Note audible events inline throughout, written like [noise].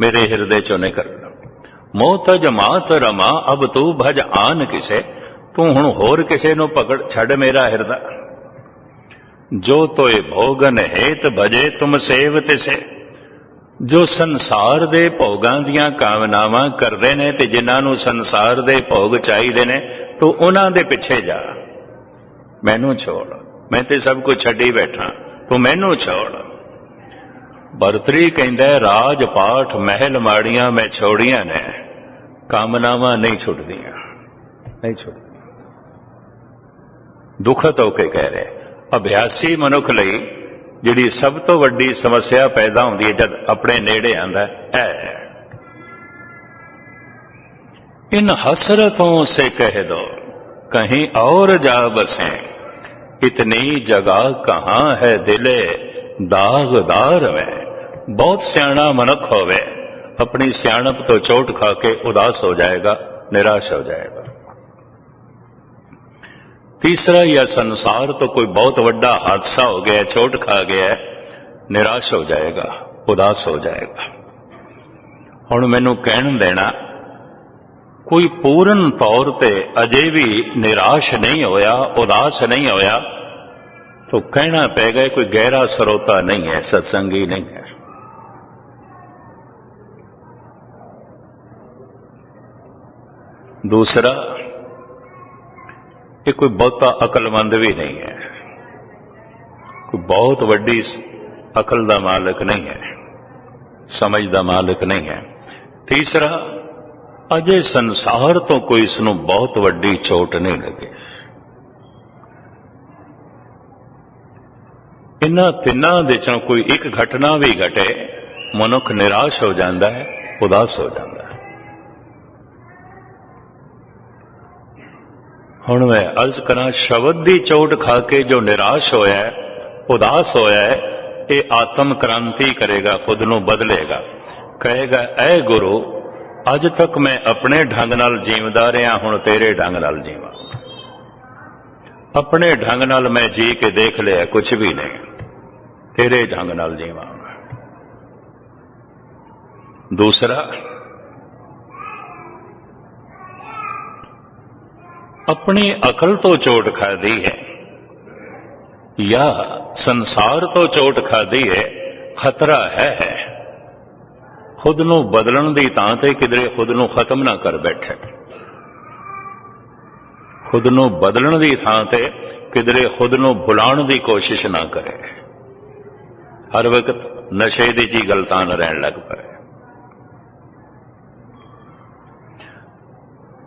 ਮੇਰੇ ਹਿਰਦੇ ਚੋਂ ਨਿਕਲ। ਮੋਹ ਤਜ ਮਾਤ ਰਮਾ, ਅਬ ਤੂੰ ਭਜ ਆਨ ਕਿਸੇ? ਤੂੰ ਹੁਣ ਹੋਰ ਕਿਸੇ ਨੂੰ ਪਕੜ, ਛੱਡ ਮੇਰਾ ਹਿਰਦਾ। ਜੋ ਤੋਏ ਭੋਗਨ ਹੇਤ ਭਜੇ, ਤੁਮ ਸੇਵ ਤਿਸੇ। ਜੋ ਸੰਸਾਰ ਦੇ ਭੋਗਾਂ ਦੀਆਂ ਕਾਮਨਾਵਾਂ ਕਰਦੇ ਨੇ ਤੇ ਜਿਨ੍ਹਾਂ ਨੂੰ ਸੰਸਾਰ ਦੇ ਭੋਗ ਚਾਹੀਦੇ ਨੇ, ਤੂੰ ਉਹਨਾਂ ਦੇ ਪਿੱਛੇ ਜਾ। ਮੈਨੂੰ ਛੋੜ। ਮੈਂ ਤੇ ਸਭ ਕੁਝ ਛੱਡੀ ਬੈਠਾ। ਤੂੰ ਮੈਨੂੰ ਛੋੜ। ਬਰਤਰੀ ਕਹਿੰਦਾ, ਰਾਜ ਪਾਠ ਮਹਿਲ ਮਾੜੀਆਂ ਮੈਂ ਛੋੜੀਆਂ ਨੇ। ਕਾਮਨਾਵਾਂ ਨਹੀਂ ਛੁੱਟਦੀਆਂ ਨਹੀਂ ਛੁੱਟਦੀਆਂ। ਦੁਖਤ ਹੋ ਕੇ ਕਹਿ ਰਹੇ ਅਭਿਆਸੀ ਮਨੁੱਖ ਲਈ ਜਿਹੜੀ ਸਭ ਤੋਂ ਵੱਡੀ ਸਮੱਸਿਆ ਪੈਦਾ ਹੁੰਦੀ ਹੈ, ਜਦ ਆਪਣੇ ਨੇੜੇ ਆਂਦਾ ਹੈ। ਇਨ ਹਸਰਤੋਂ ਸੇ ਕਹਿ ਦੋ, ਕਹੀਂ ਔਰ ਜਾ ਬਸੇ। ਇਤਨੀ ਜਗ੍ਹਾ ਕਹਾਂ ਹੈ ਦਿਲੇ, ਦਾਗਦਾਰ ਮੈਂ। ਬਹੁਤ ਸਿਆਣਾ ਮਨੁੱਖ ਹੋਵੇ, ਆਪਣੀ ਸਿਆਣਪ ਤੋਂ ਚੋਟ ਖਾ ਕੇ ਉਦਾਸ ਹੋ ਜਾਏਗਾ, ਨਿਰਾਸ਼ ਹੋ ਜਾਏਗਾ। ਤੀਸਰਾ ਇਹ ਸੰਸਾਰ ਤੋਂ ਕੋਈ ਬਹੁਤ ਵੱਡਾ ਹਾਦਸਾ ਹੋ ਗਿਆ, ਚੋਟ ਖਾ ਗਿਆ, ਨਿਰਾਸ਼ ਹੋ ਜਾਏਗਾ, ਉਦਾਸ ਹੋ ਜਾਏਗਾ। ਹੁਣ ਮੈਨੂੰ ਕਹਿਣ ਦੇਣਾ, ਕੋਈ ਪੂਰਨ ਤੌਰ ਤੇ ਅਜੇ ਵੀ ਨਿਰਾਸ਼ ਨਹੀਂ ਹੋਇਆ, ਉਦਾਸ ਨਹੀਂ ਹੋਇਆ तो कहना पड़ेगा ਕੋਈ ਗਹਿਰਾ ਸਰੋਤਾ ਨਹੀਂ ਹੈ, ਸਤਸੰਗੀ ਨਹੀਂ ਹੈ। ਦੂਸਰਾ, ਇਹ ਕੋਈ ਬਹੁਤਾ ਅਕਲਮੰਦ ਵੀ ਨਹੀਂ ਹੈ। ਕੋਈ ਬਹੁਤ ਵੱਡੀ ਅਕਲ ਦਾ ਮਾਲਕ ਨਹੀਂ ਹੈ, ਸਮਝ ਦਾ ਮਾਲਕ ਨਹੀਂ ਹੈ। ਤੀਸਰਾ, ਅਜੇ ਸੰਸਾਰ ਤੋਂ ਕੋਈ ਇਸ ਨੂੰ ਬਹੁਤ ਵੱਡੀ ਚੋਟ ਨਹੀਂ ਲੱਗੀ। ਇਹਨਾਂ ਤਿੰਨਾਂ ਦੇ ਚੋਂ ਕੋਈ ਇੱਕ ਘਟਨਾ ਵੀ ਘਟੇ, ਮਨੁੱਖ ਨਿਰਾਸ਼ ਹੋ ਜਾਂਦਾ ਹੈ, ਉਦਾਸ ਹੋ ਜਾਂਦਾ ਹੈ। ਹੁਣ ਮੈਂ ਅਰਜ਼ ਕਰਾਂ, ਸ਼ਬਦ ਦੀ ਚੋਟ ਖਾ ਕੇ ਜੋ ਨਿਰਾਸ਼ ਹੋਇਆ ਉਦਾਸ ਹੋਇਆ ਇਹ ਆਤਮ ਕ੍ਰਾਂਤੀ ਕਰੇਗਾ, ਖੁਦ ਨੂੰ ਬਦਲੇਗਾ। ਕਹੇਗਾ, ਐ ਗੁਰੂ, ਅੱਜ ਤੱਕ ਮੈਂ ਆਪਣੇ ਢੰਗ ਨਾਲ ਜੀਵਦਾ ਰਿਹਾ, ਹੁਣ ਤੇਰੇ ਢੰਗ ਨਾਲ ਜੀਵਾਂ। ਆਪਣੇ ਢੰਗ ਨਾਲ ਮੈਂ ਜੀ ਕੇ ਦੇਖ ਲਿਆ ਕੁਝ ਵੀ ਨਹੀਂ। ਤੇਰੇ ਢੰਗ ਨਾਲ ਜੀਵਾਂ ਦੂਸਰਾ ਆਪਣੀ ਅਕਲ ਤੋਂ ਚੋਟ ਖਾਦੀ ਹੈ ਜਾਂ ਸੰਸਾਰ ਤੋਂ ਚੋਟ ਖਾਦੀ ਹੈ, ਖਤਰਾ ਹੈ ਖੁਦ ਨੂੰ ਬਦਲਣ ਦੀ ਤਾਂ ਤੇ ਕਿਧਰੇ ਖੁਦ ਨੂੰ ਖਤਮ ਨਾ ਕਰ ਬੈਠੇ। ਖੁਦ ਨੂੰ ਬਦਲਣ ਦੀ ਥਾਂ ਤੇ ਕਿਧਰੇ ਖੁਦ ਨੂੰ ਬੁਲਾਉਣ ਦੀ ਕੋਸ਼ਿਸ਼ ਨਾ ਕਰੇ। ਹਰ ਵਕਤ ਨਸ਼ੇ ਦੀ ਜੀ ਗਲਤਾਨ ਰਹਿਣ ਲੱਗ ਪਏ।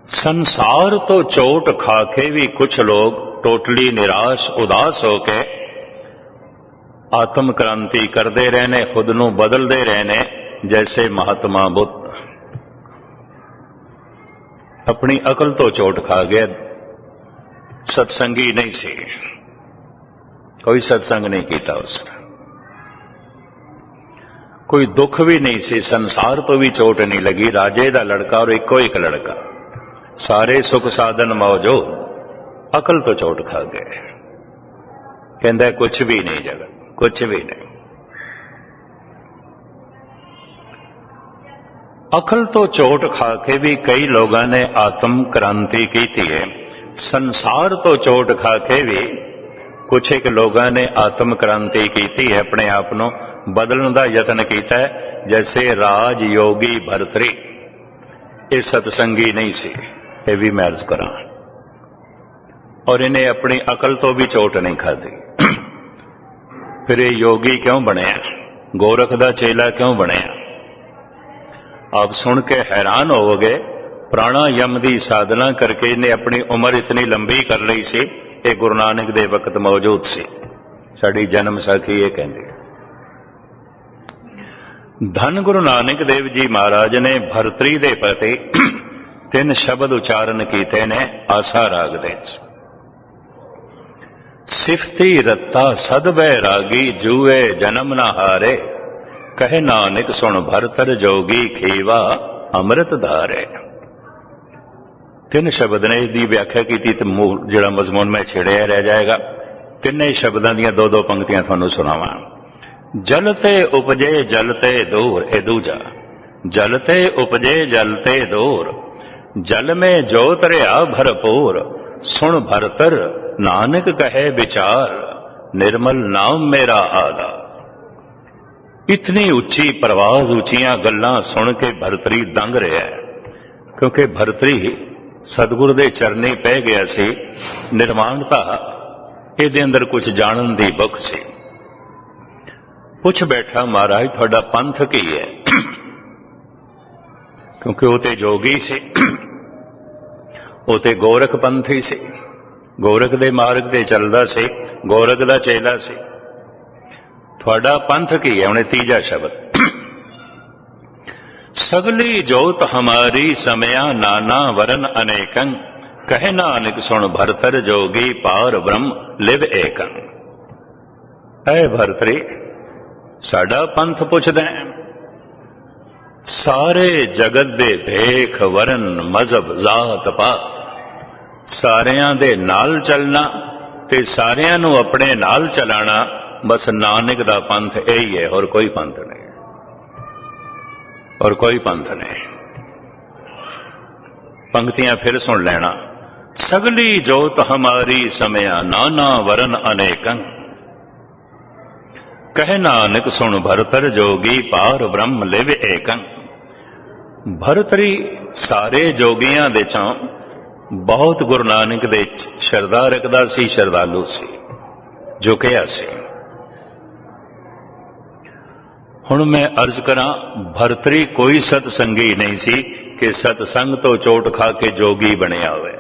ਸੰਸਾਰ ਤੋਂ ਚੋਟ ਖਾ ਕੇ ਵੀ ਕੁਝ ਲੋਕ ਟੋਟਲੀ ਨਿਰਾਸ਼, ਉਦਾਸ ਹੋ ਕੇ ਆਤਮ ਕ੍ਰਾਂਤੀ ਕਰਦੇ ਰਹੇ ਨੇ ਖੁਦ ਨੂੰ ਬਦਲਦੇ ਰਹੇ ਨੇ ਜੈਸੇ ਮਹਾਤਮਾ ਬੁੱਧ। ਆਪਣੀ ਅਕਲ ਤੋਂ ਚੋਟ ਖਾ ਗਿਆ। ਸਤਸੰਗੀ ਨਹੀਂ ਸੀ। ਕੋਈ ਸਤਸੰਗ ਨਹੀਂ ਕੀਤਾ ਉਸ ਕੋਈ ਦੁੱਖ ਵੀ ਨਹੀਂ ਸੀ। ਸੰਸਾਰ ਤੋਂ ਵੀ ਚੋਟ ਨਹੀਂ ਲੱਗੀ। ਰਾਜੇ ਦਾ ਲੜਕਾ ਔਰ ਇੱਕੋ ਇੱਕ ਲੜਕਾ। ਸਾਰੇ ਸੁਖ ਸਾਧਨ ਮੌਜੋ, ਅਕਲ ਤੋਂ ਚੋਟ ਖਾ ਗਏ। ਕਹਿੰਦਾ ਕੁਝ ਵੀ ਨਹੀਂ ਜਗਤ ਕੁਝ ਵੀ ਨਹੀਂ। ਅਕਲ ਤੋਂ ਚੋਟ ਖਾ ਕੇ ਵੀ ਕਈ ਲੋਕਾਂ ਨੇ ਆਤਮ ਕ੍ਰਾਂਤੀ ਕੀਤੀ ਹੈ। ਸੰਸਾਰ ਤੋਂ ਚੋਟ ਖਾ ਕੇ ਵੀ ਕੁਝ ਇੱਕ ਲੋਕਾਂ ਨੇ ਆਤਮ ਕ੍ਰਾਂਤੀ ਕੀਤੀ ਹੈ, ਆਪਣੇ ਆਪ ਨੂੰ ਬਦਲਣ ਦਾ ਯਤਨ ਕੀਤਾ ਹੈ, ਜੈਸੇ ਰਾਜ ਯੋਗੀ ਭਰਤਰੀ। ਇਹ ਸਤਸੰਗੀ ਨਹੀਂ ਸੀ। ਇਹ ਵੀ ਮੈਂ ਅਰਜ਼ ਕਰਾਂ। ਔਰ ਇਹਨੇ ਆਪਣੀ ਅਕਲ ਤੋਂ ਵੀ ਚੋਟ ਨਹੀਂ ਖਾਦੀ ਫਿਰ ਇਹ ਯੋਗੀ ਕਿਉਂ ਬਣਿਆ? ਗੋਰਖ ਦਾ ਚੇਲਾ ਕਿਉਂ ਬਣਿਆ? ਆਪ ਸੁਣ ਕੇ ਹੈਰਾਨ ਹੋਵੋਗੇ ਪ੍ਰਾਣਾਯਮ ਦੀ ਸਾਧਨਾ ਕਰਕੇ ਇਹਨੇ ਆਪਣੀ ਉਮਰ ਇਤਨੀ ਲੰਬੀ ਕਰ ਲਈ ਸੀ, ਇਹ ਗੁਰੂ ਨਾਨਕ ਦੇ ਵਕਤ ਮੌਜੂਦ ਸੀ। ਸਾਡੀ ਜਨਮ ਸਾਖੀ ਇਹ ਕਹਿੰਦੀ ਧੰਨ ਗੁਰੂ ਨਾਨਕ ਦੇਵ ਜੀ ਮਹਾਰਾਜ ਨੇ ਭਰਤਰੀ ਦੇ ਪ੍ਰਤੀ ਤਿੰਨ ਸ਼ਬਦ ਉਚਾਰਨ ਕੀਤੇ ਨੇ, ਆਸਾ ਰਾਗ ਦੇ ਵਿੱਚ। ਸਿਫਤੀ ਰੱਤਾ ਸਦ ਰਾਗੀ, ਜੂਏ ਜਨਮ ਨਾ ਹਾਰੇ। ਕਹੇ ਨਾਨਕ, ਸੁਣ ਭਰਤਰ ਜੋਗੀ, ਖੇਵਾ ਅੰਮ੍ਰਿਤ ਧਾਰੇ। ਤਿੰਨ ਸ਼ਬਦ ਨੇ ਦੀ ਵਿਆਖਿਆ ਕੀਤੀ ਤੇ ਜਿਹੜਾ ਮਜ਼ਮੂਨ ਮੈਂ ਛੇੜਿਆ, ਰਹਿ ਜਾਏਗਾ। ਤਿੰਨੇ ਸ਼ਬਦਾਂ ਦੀਆਂ ਦੋ ਦੋ ਪੰਕਤੀਆਂ ਤੁਹਾਨੂੰ ਸੁਣਾਵਾਂ। ਜਲ ਤੇ ਉਪਜੇ ਜਲ ਤੇ ਦੂਰ, ਇਹ ਦੂਜਾ। ਜਲ ਤੇ ਉਪਜੇ ਜਲ ਤੇ ਦੂਰ ਜਲ ਮੇ ਜੋ ਤਰਿਆ ਭਰਪੂਰ, ਸੁਣ ਭਰਤਰ, ਨਾਨਕ ਕਹੇ ਵਿਚਾਰ, ਨਿਰਮਲ ਨਾਮ ਮੇਰਾ ਆਦਾ। ਇਤਨੀ ਉੱਚੀ ਪ੍ਰਵਾਜ਼ ਉੱਚੀਆਂ ਗੱਲਾਂ ਸੁਣ ਕੇ ਭਰਤਰੀ ਦੰਗ ਰਿਹਾ ਕਿਉਂਕਿ ਭਰਤਰੀ ਸਤਿਗੁਰ ਦੇ ਚਰਨੇ ਪੈ ਗਿਆ ਸੀ ਨਿਰਮਾਣਤਾ ਇਹਦੇ ਅੰਦਰ ਕੁਝ ਜਾਣਨ ਦੀ ਬਖ ਸੀ। ਪੁੱਛ ਬੈਠਾ, ਮਹਾਰਾਜ, ਤੁਹਾਡਾ ਪੰਥ ਕੀ ਹੈ? ਕਿਉਂਕਿ ਉਹ ਤੇ ਜੋਗੀ ਸੀ। ਉਹ ਤੇ ਗੋਰਖ ਪੰਥੀ ਸੀ। ਗੋਰਖ ਦੇ ਮਾਰਗ ਤੇ ਚੱਲਦਾ ਸੀ, ਗੋਰਖ ਦਾ ਚੇਲਾ ਸੀ। ਤੁਹਾਡਾ ਪੰਥ ਕੀ ਹੈ? ਉਹਨੇ ਤੀਜਾ ਸ਼ਬਦ। ਸਗਲੀ ਜੋਤ ਹਮਾਰੀ ਸਮਿਆ ਨਾਨਾ ਵਰਨ ਅਨੇਕੰ, ਕਹਿ ਨਾਨਕ ਸੁਣ ਭਰਤਰ ਜੋਗੀ ਪਾਰ ਬ੍ਰਹਮ ਲਿਵ ਏਕੰ। ਐ ਭਰਤਰੀ, ਸਾਡਾ ਪੰਥ ਪੁੱਛਦਾ ਹੈ। ਸਾਰੇ ਜਗਤ ਦੇ ਭੇਖ ਵਰਨ ਮਜ਼ਹਬ, ਜ਼ਾਤ ਪਾ ਸਾਰਿਆਂ ਦੇ ਨਾਲ ਚੱਲਣਾ ਤੇ ਸਾਰਿਆਂ ਨੂੰ ਆਪਣੇ ਨਾਲ ਚਲਾਣਾ, ਬਸ ਨਾਨਕ ਦਾ ਪੰਥ ਇਹੀ ਹੈ, ਹੋਰ ਕੋਈ ਪੰਥ ਨਹੀਂ। ਔਰ ਕੋਈ ਪੰਥ ਨਹੀਂ। ਪੰਕਤੀਆਂ ਫਿਰ ਸੁਣ ਲੈਣਾ। ਸਗਲੀ ਜੋਤ ਹਮਾਰੀ ਸਮਿਆ, ਨਾਨਾ ਵਰਨ ਅਨੇਕੰ। ਕਹਿ ਨਾਨਕ, ਸੁਣ ਭਰਤਰ ਜੋਗੀ, ਪਾਰ ਬ੍ਰਹਮ ਲਿਵ ਏਕੰ। ਭਰਤਰੀ ਸਾਰੇ ਜੋਗੀਆਂ ਦੇ ਚੋਂ ਬਹੁਤ ਗੁਰੂ ਨਾਨਕ ਦੇ ਸ਼ਰਧਾ ਰੱਖਦਾ ਸੀ, ਸ਼ਰਧਾਲੂ ਸੀ, ਜੋ ਕਿਹਾ ਸੀ। ਹੁਣ ਮੈਂ ਅਰਜ਼ ਕਰਾਂ, ਭਰਤਰੀ ਕੋਈ ਸਤ ਸੰਗੀ ਨਹੀਂ ਸੀ ਕਿ ਸਤ ਸੰਗ ਤੋਂ ਚੋਟ ਖਾ ਕੇ ਜੋਗੀ ਬਣਿਆ ਹੋਵੇ।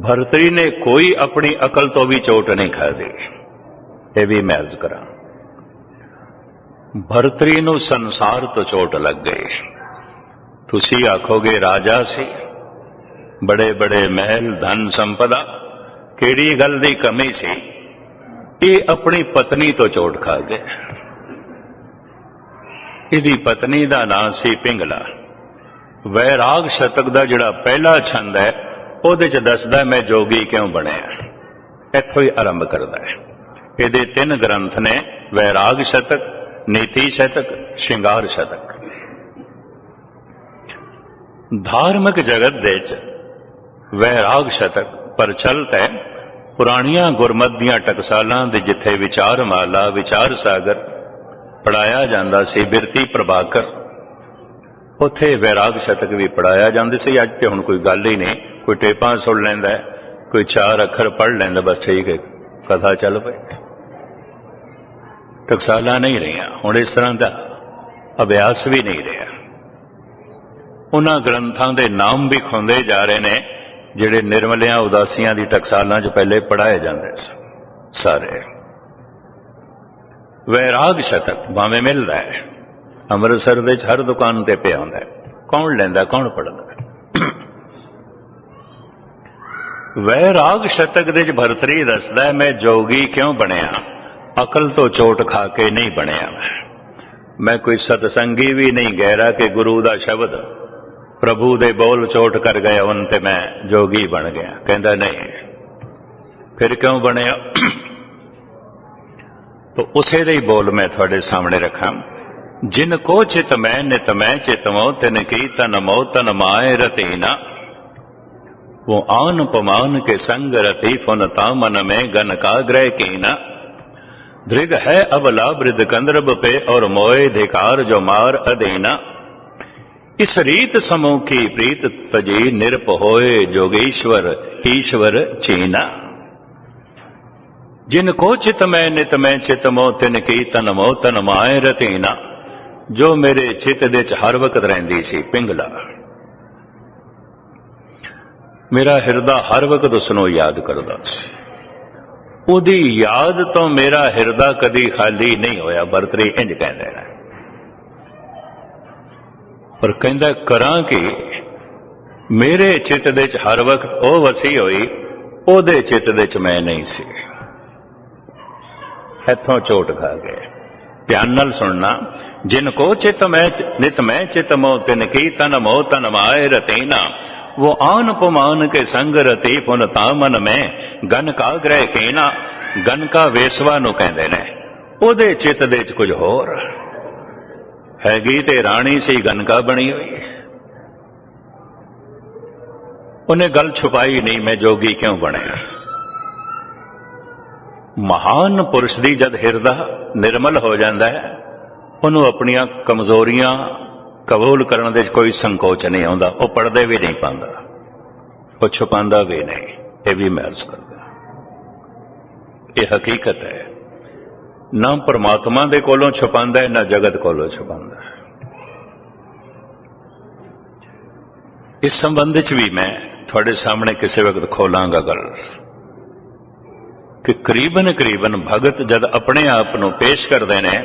ਭਰਤਰੀ ਨੇ ਕੋਈ ਆਪਣੀ ਅਕਲ ਤੋਂ ਵੀ ਚੋਟ ਨਹੀਂ ਖਾਦੀ ਇਹ ਵੀ ਮੈਂ ਅਰਜ਼ ਕਰਾਂ। ਭਰਤਰੀ ਨੂੰ ਸੰਸਾਰ ਤੋਂ ਚੋਟ ਲੱਗ ਗਈ। ਤੁਸੀਂ ਆਖੋਗੇ, ਰਾਜਾ ਸੀ। ਬੜੇ ਬੜੇ ਮਹਿਲ, ਧਨ ਸੰਪਦਾ, ਕਿਹੜੀ ਗੱਲ ਦੀ ਕਮੀ ਸੀ? ਇਹ ਆਪਣੀ ਪਤਨੀ ਤੋਂ ਚੋਟ ਖਾ ਗਿਆ ਇਹਦੀ ਪਤਨੀ ਦਾ ਨਾਂ ਸੀ ਪਿੰਗਲਾ। ਵੈਰਾਗ ਸ਼ਤਕ ਦਾ ਜਿਹੜਾ ਪਹਿਲਾ ਛੰਦ ਹੈ ਉਹਦੇ ਚ ਦੱਸਦਾ ਮੈਂ ਜੋਗੀ ਕਿਉਂ ਬਣਿਆ। ਇੱਥੋਂ ਹੀ ਆਰੰਭ ਕਰਦਾ ਹੈ। ਇਹਦੇ ਤਿੰਨ ਗ੍ਰੰਥ ਨੇ, ਵੈਰਾਗ ਸ਼ਤਕ, ਨੀਤੀ ਸ਼ਤਕ, ਸ਼ਿੰਗਾਰ ਸ਼ਤਕ। ਧਾਰਮਿਕ ਜਗਤ ਦੇ ਚ ਵੈਰਾਗ ਸ਼ਤਕ ਪ੍ਰਚਲਿਤ ਹੈ। ਪੁਰਾਣੀਆਂ ਗੁਰਮਤ ਦੀਆਂ ਟਕਸਾਲਾਂ ਦੇ ਜਿੱਥੇ ਵਿਚਾਰ ਮਾਲਾ ਵਿਚਾਰ ਸਾਗਰ ਪੜਾਇਆ ਜਾਂਦਾ ਸੀ, ਬਿਰਤੀ ਪ੍ਰਭਾਕਰ। ਉੱਥੇ ਵੈਰਾਗ ਸ਼ਤਕ ਵੀ ਪੜਾਇਆ ਜਾਂਦੇ ਸੀ, ਅੱਜ ਤੇ ਹੁਣ ਕੋਈ ਗੱਲ ਹੀ ਨਹੀਂ। ਕੋਈ ਟੇਪਾਂ ਸੁਣ ਲੈਂਦਾ ਕੋਈ ਚਾਰ ਅੱਖਰ ਪੜ੍ਹ ਲੈਂਦਾ ਬਸ ਠੀਕ ਹੈ, ਕਥਾ ਚੱਲ ਪਈ। ਟਕਸਾਲਾਂ ਨਹੀਂ ਰਹੀਆਂ ਹੁਣ ਇਸ ਤਰ੍ਹਾਂ ਦਾ ਅਭਿਆਸ ਵੀ ਨਹੀਂ ਰਿਹਾ। ਉਹਨਾਂ ਗ੍ਰੰਥਾਂ ਦੇ ਨਾਮ ਵੀ ਖੁੰਦੇ ਜਾ ਰਹੇ ਨੇ, ਜਿਹੜੇ ਨਿਰਮਲਿਆਂ, ਉਦਾਸੀਆਂ ਦੀ ਟਕਸਾਲਾਂ 'ਚ ਪਹਿਲੇ ਪੜਾਏ ਜਾਂਦੇ ਸੀ ਸਾਰੇ। ਵੈਰਾਗ ਸ਼ਤਕ ਭਾਵੇਂ ਮਿਲਦਾ ਹੈ ਅੰਮ੍ਰਿਤਸਰ ਦੇ ਵਿੱਚ ਹਰ ਦੁਕਾਨ ਤੇ ਪਿਆ ਹੁੰਦਾ ਕੌਣ ਲੈਂਦਾ, ਕੌਣ ਪੜਦਾ ਵੈਰਾਗ ਸ਼ਤਕ ਦੇ ਵਿੱਚ ਭਰਤਰੀ ਦੱਸਦਾ ਮੈਂ ਜੋਗੀ ਕਿਉਂ ਬਣਿਆ? ਅਕਲ ਤੋਂ ਚੋਟ ਖਾ ਕੇ ਨਹੀਂ ਬਣਿਆ ਮੈਂ। ਕੋਈ ਸਤਸੰਗੀ ਵੀ ਨਹੀਂ, ਗਹਿਰਾ ਕਿ ਗੁਰੂ ਦਾ ਸ਼ਬਦ। ਪ੍ਰਭੂ ਦੇ ਬੋਲ ਚੋਟ ਕਰ ਗਏ ਉਹਨਾਂ ਤੇ ਮੈਂ ਜੋਗੀ ਬਣ ਗਿਆ। ਕਹਿੰਦਾ, ਨਹੀਂ। ਫਿਰ ਕਿਉਂ ਬਣਿਆ? [coughs] ਤਾਂ ਉਸੇ ਦੇ ਹੀ ਬੋਲ ਮੈਂ ਤੁਹਾਡੇ ਸਾਹਮਣੇ ਰੱਖਾਂ। ਜਿਨ ਕੋ ਚਿਤ ਮੈਂ ਨਿਤ ਮੈਂ ਚਿਤਮੋ ਤਿਨ ਕੀ ਤਨ ਮੋ ਤਨ ਮਾਏ ਰਤੀਨਾ वो आन पमान के संग रति फुनता मन में गन का ग्रह कीना धृग है अबला वृद्ध कंद्रब पे और मोए धिकार जो मार अधीना इस रीत समूह की प्रीत तजी निरप होए जोगेश्वर ईश्वर चीना जिनको चित में नित में चित मो तिन की तन मो तन माए रतीना ਜੋ ਮੇਰੇ ਚਿੱਤ ਦੇ ਚ ਹਰ ਵਕਤ ਰਹਿੰਦੀ ਸੀ ਪਿੰਗਲਾ ਮੇਰਾ ਹਿਰਦਾ ਹਰ ਵਕਤ ਉਸ ਨੂੰ ਯਾਦ ਕਰਦਾ ਸੀ। ਉਹਦੀ ਯਾਦ ਤੋਂ ਮੇਰਾ ਹਿਰਦਾ ਕਦੀ ਖਾਲੀ ਨਹੀਂ ਹੋਇਆ, ਬਰਤਰੀ ਇੰਜ ਕਹਿੰਦੇ ਨੇ। ਪਰ ਕਹਿੰਦਾ, ਕਰਾਂ ਕਿ? ਮੇਰੇ ਚਿੱਤ ਦੇ ਚ ਹਰ ਵਕਤ ਉਹ ਵਸੀ ਹੋਈ, ਉਹਦੇ ਚਿੱਤ ਦੇ ਚ ਮੈਂ ਨਹੀਂ ਸੀ। ਇੱਥੋਂ ਚੋਟ ਖਾ ਗਏ ਧਿਆਨ ਨਾਲ ਸੁਣਨਾ ਜਿਨ ਕੋ ਚਿਤ ਮੈਂ ਨਿਤ ਮੈਂ ਚਿਤ ਮੋ ਤਿਨ ਕੀ ਤਨ ਮੋ ਤਨ ਮਾਏ ਰਤੀਨਾ वो आन पुमान के संग रति पुन तामन में गन का ग्रह ਕੀਨਾ ਗਨ ਕਾ ਵੇਸਵਾ ਨੂੰ ਕਹਿੰਦੇ ਨੇ ਉਹਦੇ ਚਿੱਤ ਦੇ ਚ ਕੁਝ ਹੋਰ ਹੈਗੀ ਤੇ ਰਾਣੀ ਸੀ ਗਨਕਾ ਬਣੀ ਹੋਈ ਉਹਨੇ ਗੱਲ ਛੁਪਾਈ ਨਹੀਂ ਮੈਂ ਜੋਗੀ ਕਿਉਂ ਬਣਿਆ ਮਹਾਨ ਪੁਰਸ਼ ਦੀ ਜਦ ਹਿਰਦਾ ਨਿਰਮਲ ਹੋ ਜਾਂਦਾ ਹੈ, ਉਹਨੂੰ ਆਪਣੀਆਂ ਕਮਜ਼ੋਰੀਆਂ ਕਬੂਲ ਕਰਨ ਦੇ ਵਿੱਚ ਕੋਈ ਸੰਕੋਚ ਨਹੀਂ ਆਉਂਦਾ, ਉਹ ਪੜਦੇ ਵੀ ਨਹੀਂ ਪਾਉਂਦਾ। ਉਹ ਛੁਪਾਉਂਦਾ ਵੀ ਨਹੀਂ, ਇਹ ਵੀ ਮਹਿਰਸ ਕਰਦਾ। ਇਹ ਹਕੀਕਤ ਹੈ, ਨਾ ਪਰਮਾਤਮਾ ਦੇ ਕੋਲੋਂ ਛੁਪਾਉਂਦਾ ਹੈ, ਨਾ ਜਗਤ ਕੋਲੋਂ ਛੁਪਾਉਂਦਾ ਹੈ। ਇਸ ਸੰਬੰਧ ਵਿੱਚ ਵੀ ਮੈਂ ਤੁਹਾਡੇ ਸਾਹਮਣੇ ਕਿਸੇ ਵਕਤ ਖੋਲਾਂਗਾ ਗੱਲ। ਕਿ ਕਰੀਬਨ ਕਰੀਬਨ ਭਗਤ ਜਦ ਆਪਣੇ ਆਪ ਨੂੰ ਪੇਸ਼ ਕਰਦੇ ਨੇ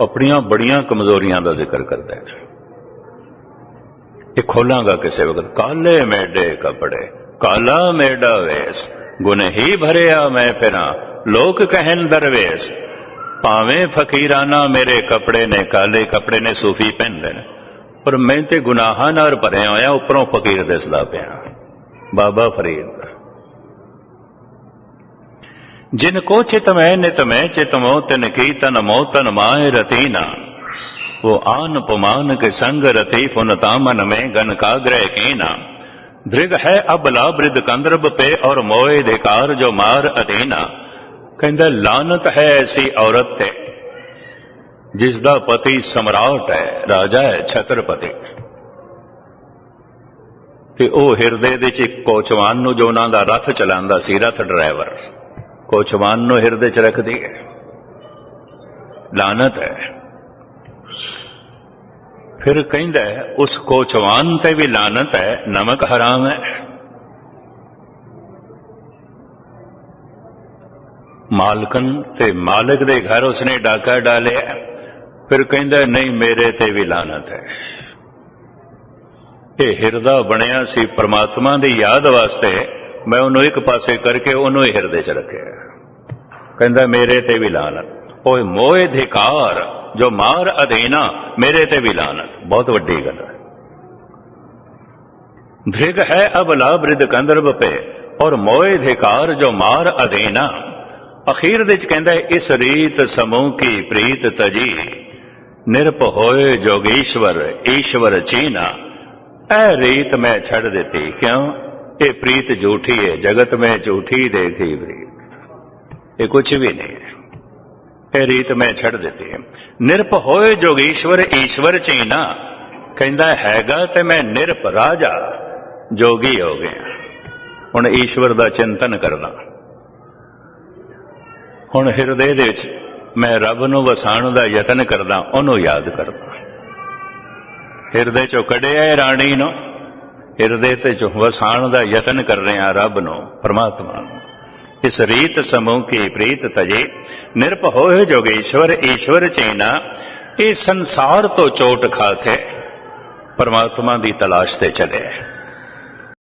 ਆਪਣੀਆਂ ਬੜੀਆਂ ਕਮਜ਼ੋਰੀਆਂ ਦਾ ਜ਼ਿਕਰ ਕਰਦੇ ਨੇ। ਇਹ ਖੋਲਾਂਗਾ ਕਿਸੇ ਵਕਤ, ਕਾਲੇ ਮੇਡੇ ਕਪੜੇ, ਕਾਲਾ ਮੇਡਾ ਵੇਸ ਗੁਨ ਹੀ ਭਰਿਆ ਮੈਂ ਫਿਰਾਂ, ਲੋਕ ਕਹਿਣ ਦਰਵੇਸ। ਭਾਵੇਂ ਫਕੀਰਾਨਾ ਮੇਰੇ ਕੱਪੜੇ ਨੇ, ਕਾਲੇ ਕੱਪੜੇ ਨੇ ਸੂਫੀ ਪਹਿਨਦੇ ਨੇ, ਪਰ ਮੈਂ ਤੇ ਗੁਨਾਹਾਂ ਨਾਲ ਭਰਿਆ ਹੋਇਆ, ਉੱਪਰੋਂ ਫਕੀਰ ਦਿਸਦਾ ਪਿਆ। ਬਾਬਾ ਫਰੀਦ ਜਿਨ ਕੋ ਚਿਤ ਮੈਂ ਨਿਤ ਮੈਂ ਚਿਤ ਮੋ ਤਿਨ ਕੀ ਤਨ ਮੋ ਤਨ ਮਾਏ ਰਤੀਨਾ वो आन पुमान के संग रति पुनता मन में गन का ग्रह कीना दृग है अबला बृद कंदरब पे और मोए धिकार जो मार अधीना ਕਹਿੰਦਾ ਲਾਨਤ ਹੈ ਐਸੀ ਔਰਤ ਤੇ ਜਿਸ ਦਾ ਪਤੀ ਸਮਰਾਟ ਹੈ ਰਾਜਾ ਹੈ ਛਤਰਪਤੀ ਤੇ ਉਹ ਹਿਰਦੇ ਦੇ ਚ ਇੱਕ ਕੋਚਵਾਨ ਨੂੰ ਜੋ ਉਹਨਾਂ ਦਾ ਰਥ ਚਲਾਉਂਦਾ ਸੀ ਰਥ ਡਰਾਈਵਰ ਕੋਚਵਾਨ ਨੂੰ ਹਿਰਦੇ ਚ ਰੱਖਦੀ ਹੈ ਲਾਨਤ ਹੈ ਫਿਰ ਕਹਿੰਦਾ ਉਸ ਕੋਚਵਾਨ ਤੇ ਵੀ ਲਾਨਤ ਹੈ ਨਮਕ ਹਰਾਮ ਹੈ ਮਾਲਕਨ ਤੇ ਮਾਲਕ ਦੇ ਘਰ ਉਸਨੇ ਡਾਕਾ ਡਾਲਿਆ ਫਿਰ ਕਹਿੰਦਾ ਨਹੀਂ ਮੇਰੇ ਤੇ ਵੀ ਲਾਨਤ ਹੈ ਇਹ ਹਿਰਦਾ ਬਣਿਆ ਸੀ ਪ੍ਰਮਾਤਮਾ ਦੀ ਯਾਦ ਵਾਸਤੇ ਮੈਂ ਉਹਨੂੰ ਇੱਕ ਪਾਸੇ ਕਰਕੇ ਉਹਨੂੰ ਹੀ ਹਿਰਦੇ 'ਚ ਰੱਖਿਆ। ਕਹਿੰਦਾ, ਮੇਰੇ ਤੇ ਵੀ ਲਾਨਤ ਓਏ ਮੋਏ ਧਿਕਾਰ ਜੋ ਮਾਰ ਅਧੀਨਾ, ਮੇਰੇ ਤੇ ਵੀ ਲਾਨਤ ਬਹੁਤ ਵੱਡੀ ਗੱਲ ਹੈ। ਧ੍ਰਿਗ ਹੈ ਅਬਲਾ ਬ੍ਰਿਧ ਬ੍ਰਿਦ ਕੰਦਰਬ ਪੇ, ਔਰ ਮੋਏ ਧਿਕਾਰ ਜੋ ਮਾਰ ਅਧੀਨਾ। ਅਖੀਰ ਦੇ ਚ ਕਹਿੰਦਾ, ਇਸ ਰੀਤ ਸਮੂਹ ਕੀ ਪ੍ਰੀਤ ਤਜੀ। ਨਿਰਪ ਹੋਏ ਜੋਗੀਸ਼ਵਰ, ਈਸ਼ਵਰ ਚੀਨਾ। ਇਹ ਰੀਤ ਮੈਂ ਛੱਡ ਦਿੱਤੀ। ਕਿਉਂ? ਇਹ ਪ੍ਰੀਤ ਝੂਠੀ ਹੈ ਜਗਤ ਮੈਂ ਝੂਠੀ ਦੇਖੀ ਪ੍ਰੀਤ। ਇਹ ਕੁਝ ਵੀ ਨਹੀਂ ਹੈ। ਇਹ ਰੀਤ ਮੈਂ ਛੱਡ ਦਿੱਤੀ ਹੈ। ਨਿਰਪ ਹੋਏ ਜੋਗੀਸ਼ਵਰ ਈਸ਼ਵਰ ਚੀਨਾ। ਕਹਿੰਦਾ ਹੈਗਾ ਤੇ ਮੈਂ ਨਿਰਪ ਰਾਜਾ, ਜੋਗੀ ਹੋ ਗਿਆ। ਹੁਣ ਈਸ਼ਵਰ ਦਾ ਚਿੰਤਨ ਕਰਨਾ। ਹੁਣ ਹਿਰਦੇ ਦੇ ਵਿੱਚ ਮੈਂ ਰੱਬ ਨੂੰ ਵਸਾਉਣ ਦਾ ਯਤਨ ਕਰਦਾ, ਉਹਨੂੰ ਯਾਦ ਕਰਦਾ। ਹਿਰਦੇ ਚੋਂ ਕਢਿਆ ਇਹ ਰਾਣੀ ਨੂੰ। ਹਿਰਦੇ ਤੇ ਜੋ ਵਸਾਣ ਦਾ ਯਤਨ ਕਰ ਰਹੇ ਆ ਰੱਬ ਨੂੰ, ਪਰਮਾਤਮਾ ਨੂੰ। ਇਸ ਰੀਤ ਸਮੂਹ ਕੀ ਪ੍ਰੀਤ ਤਜੇ ਨਿਰਪ ਹੋਏ ਜੋਗੇਸ਼ਵਰ ਈਸ਼ਵਰ ਚੈਨਾ, ਇਹ ਸੰਸਾਰ ਤੋਂ ਚੋਟ ਖਾ ਕੇ ਪਰਮਾਤਮਾ ਦੀ ਤਲਾਸ਼ ਤੇ ਚਲੇ।